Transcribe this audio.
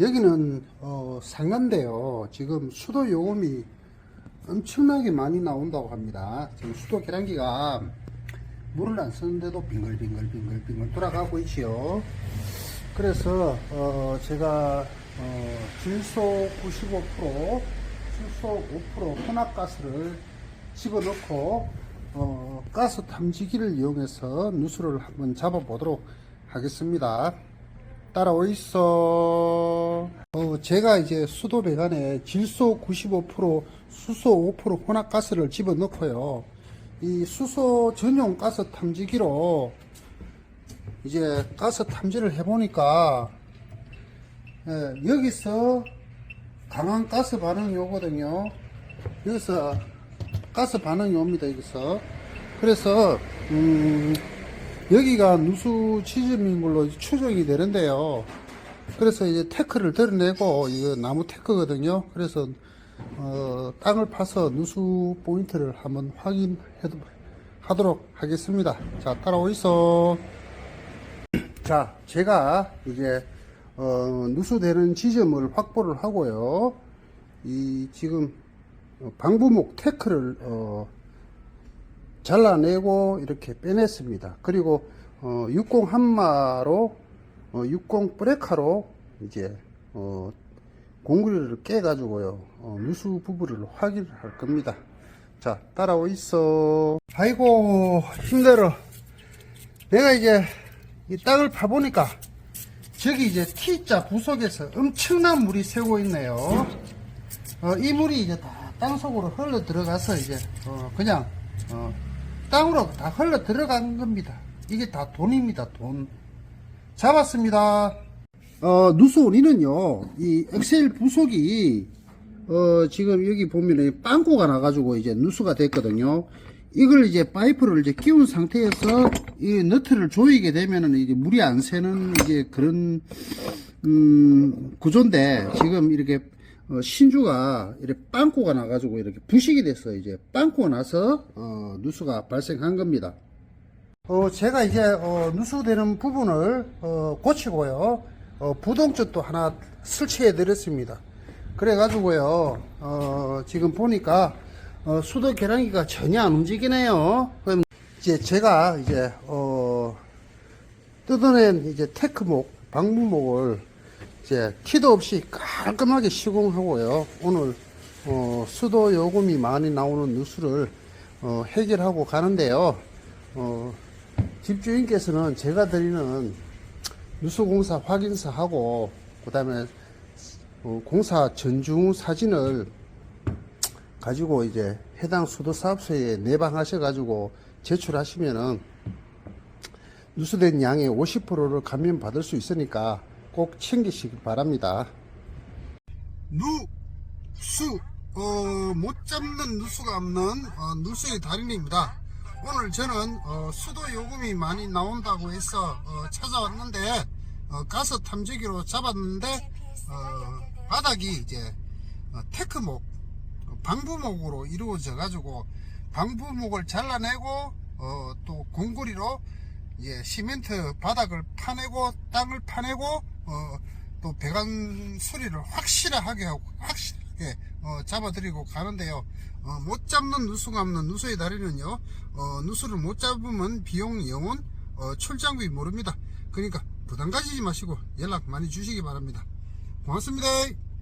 여기는 어, 상가인데요. 지금 수도 요금이 엄청나게 많이 나온다고 합니다. 지금 수도 계량기가 물을 안 쓰는데도 빙글빙글빙글빙글 돌아가고 있지요. 그래서 어, 제가 어, 질소 95%, 질소 5% 혼합가스를 집어넣고 어, 가스 탐지기를 이용해서 누수를 한번 잡아 보도록 하겠습니다. 따라오이소. 어, 제가 이제 수도 배관에 질소 95%, 수소 5% 혼합가스를 집어넣고요. 이 수소 전용 가스 탐지기로 이제 가스 탐지를 해보니까 예, 여기서 강한 가스 반응이 오거든요. 여기서 가스 반응이 옵니다. 여기서 그래서 음, 여기가 누수 지점인 걸로 추정이 되는데요. 그래서 이제 테크를 드러내고 이거 나무 테크거든요. 그래서 어, 땅을 파서 누수 포인트를 한번 확인하도록 하겠습니다. 자, 따라오이소. 자, 제가 이제 어, 누수되는 지점을 확보를 하고요. 이 지금 방부목 테크를 어, 잘라내고 이렇게 빼냈습니다. 그리고 어, 60 한마로 어, 60 브레카로 이제 어, 공구리를 깨 가지고요 어, 누수 부분을 확인할 겁니다. 자 따라오 있어. 아이고 힘들어. 내가 이제 이 땅을 파보니까 저기 이제 T자 구석에서 엄청난 물이 새고 있네요. 어, 이 물이 이제 다 땅 속으로 흘러 들어가서 이제 어, 그냥 어, 땅으로 다 흘러 들어간 겁니다. 이게 다 돈입니다. 돈. 잡았습니다. 어, 누수원이는요, 이 엑셀 부속이, 어, 지금 여기 보면은 빵꾸가 나가지고 이제 누수가 됐거든요. 이걸 이제 파이프를 이제 끼운 상태에서 이 너트를 조이게 되면은 이제 물이 안 새는 이제 그런, 음, 구조인데 지금 이렇게 어, 신주가 이렇게 빵꾸가 나가지고 이렇게 부식이 됐어요. 이제 빵꾸가 나서 어, 누수가 발생한 겁니다. 어, 제가 이제 어, 누수되는 부분을 어, 고치고요. 어, 부동쪽도 하나 설치해 드렸습니다. 그래 가지고요. 어, 지금 보니까 어, 수도 계량기가 전혀 안 움직이네요. 그럼 이제 제가 이제 어, 뜯어낸 이제 테크목 방부목을 이제 티도 없이 깔끔하게 시공하고요. 오늘 어, 수도 요금이 많이 나오는 누수를 어, 해결하고 가는데요. 어, 집주인께서는 제가 드리는 누수공사 확인서하고 그 다음에 어, 공사 전중 사진을 가지고 이제 해당 수도사업소에 내방하셔 가지고 제출하시면은 누수된 양의 50%를 감면 받을 수 있으니까 꼭 챙기시기 바랍니다. 누수 어, 못 잡는 누수가 없는 어, 누수의 달인입니다. 오늘 저는 어, 수도 요금이 많이 나온다고 해서 어, 찾아왔는데 어, 가스 탐지기로 잡았는데 어, 바닥이 이제 어, 테크목 어, 방부목으로 이루어져 가지고 방부목을 잘라내고 어, 또 공구리로 이제 시멘트 바닥을 파내고 땅을 파내고 어, 또 배관 수리를 확실하게 하고 확실하게 어, 잡아드리고 가는데요. 어, 못 잡는 누수가 없는 누수의 다리는요. 어, 누수를 못 잡으면 비용 영원 어, 출장비 모릅니다. 그러니까 부담 가지지 마시고 연락 많이 주시기 바랍니다. 고맙습니다.